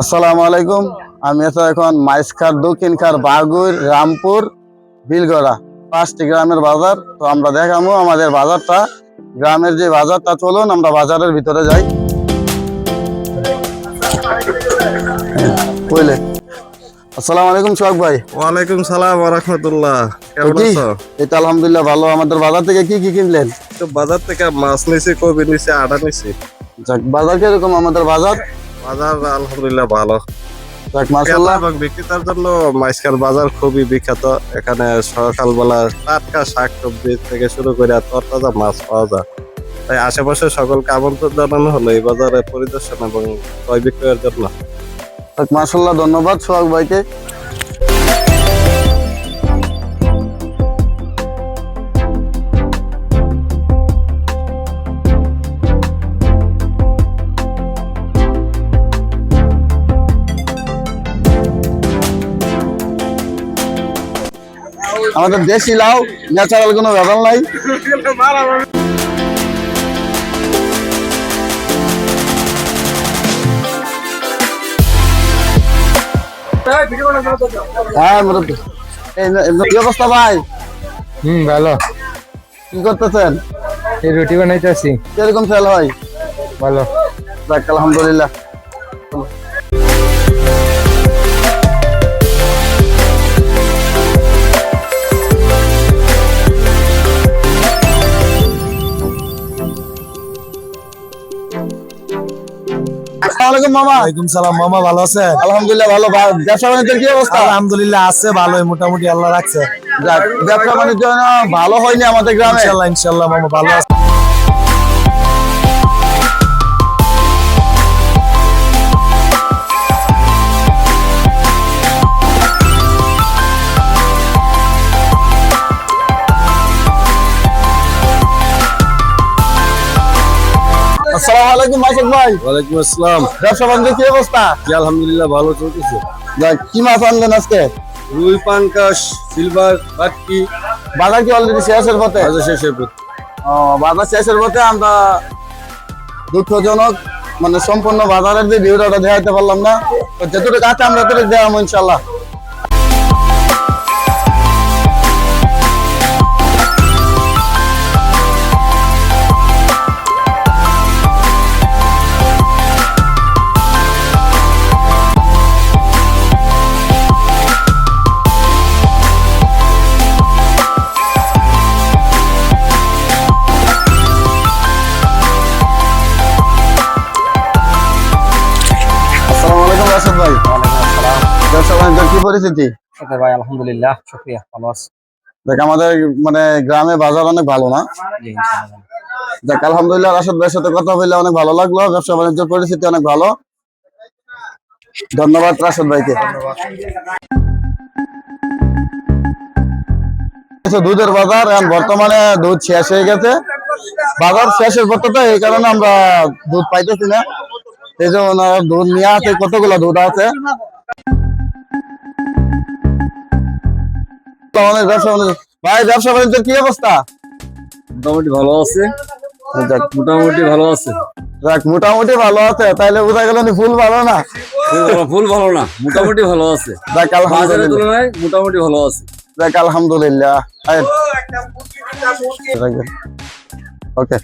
আসসালামু আলাইকুম। আমি আছি এখন মাইসখার দক্ষিণখার বাগুর রামপুর বিলগড়া পাঁচটি গ্রামের বাজার। তো আমরা দেখাবো আমাদের বাজারটা। গ্রামের যে বাজারটা চলুন আমরা বাজারের ভিতরে যাই। বুঝলে আসসালামু আলাইকুম সোহাগ ভাই। ওয়ালাইকুম সালাম রাহমাতুল্লাহ। কেমন আছো? এটা আলহামদুলিল্লাহ ভালো। আমাদের বাজার থেকে কি কি কিনলেন? তো বাজার থেকে মাছ নিছি কবি নিছি আটা নিছি। যাক বাজার কীরকম আমাদের বাজার? বাজার আলহামদুলিল্লাহ ভালো। বিক্রেতার জন্য মাইসকার বাজার খুবই বিখ্যাত। এখানে সকালবেলা টাটকা শাক সবজি থেকে শুরু করে তরতাজা মাছ পাওয়া যায়। তাই আশেপাশে সকলকে আমন্ত্রণ জানানো হলো এই বাজারে পরিদর্শন এবং ক্রয় বিক্রয়ের জন্য। মাসাল্লাহ ধন্যবাদ সোহাগ ভাইকে। আমাদের দেশি লাউ ন্যাচারাল কোনো ব্যাপার নাই। হ্যাঁ মুরব্বী এই ন- কি অবস্থা ভাই? হুম ভালো। কি করতেছেন? এই রুটি বানাইতেছি। কীরকম সেল হয়? ভালো। যাক আলহামদুলিল্লাহ। আলাইকুম মামা। ওয়ালাইকুম সালাম মামা ভালো আছেন? আলহামদুলিল্লাহ ভালো। ব্যবসা বাণিজ্যের কি অবস্থা? আলহামদুলিল্লাহ আছে ভালোই মোটামুটি আল্লাহ রাখছে। ব্যবসা বাণিজ্য ভালো হয়নি আমাদের গ্রামে। ইনশাল্লাহ ইনশাল্লাহ মামা ভালো আছে। আসসালামু আলাইকুম মাসুদ ভাই। ওয়ালাইকুম আসসালাম। ব্যবসা বাণিজ্যের কি অবস্থা? জি আলহামদুলিল্লাহ ভালো চলতেছে। যাক কি মাছ আনলেন আজকে? রুই পাঙ্কাশ সিলভার বাটকি। বাজার কি অলরেডি শেষের পথে? বাজার শেষের পর ও, বাজার শেষের পথে আমরা দুঃখজনক মানে সম্পূর্ণ বাজারের যে ভিউটা ওটা দেখাইতে পারলাম না। তো যেটুকু আছে আমরা তো দেখাবো ইনশাল্লাহ আলাইকুম ভাই? ব্যবসা বাণিজ্যের কি পরিস্থিতি? ভাই আলহামদুলিল্লাহ শুক্রিয়া ভালো আছি। দেখ আমাদের মানে গ্রামে বাজার অনেক ভালো না? দেখ আলহামদুলিল্লাহ রাশেদ ভাইয়ের সাথে কথা বললে অনেক ভালো লাগল ব্যবসা বাণিজ্যের পরিস্থিতি অনেক ভালো। ধন্যবাদ রাশেদ ভাইকে। দুধের বাজার এখন বর্তমানে দুধ শেষ হয়ে গেছে। বাজার শেষের পথে তো এই কারণে আমরা দুধ পাইতেছি না। এই জন্য দুধ নিয়ে আছে কতগুলো দুধ আছে? ব্যবসা বাণিজ্য। ভাই ব্যবসা বাণিজ্যের কি অবস্থা? মোটামুটি ভালো আছে। যাক, মোটামুটি ভালো আছে। যাক মোটামুটি ভালো আছে তাইলে বোঝা গেল ফুল ভালো না? ফুল ভালো না মোটামুটি ভালো আছে। যাক আলহামদুলিল্লাহ। মোটামুটি ভালো আছে। যাক আলহামদুলিল্লাহ। ওকে।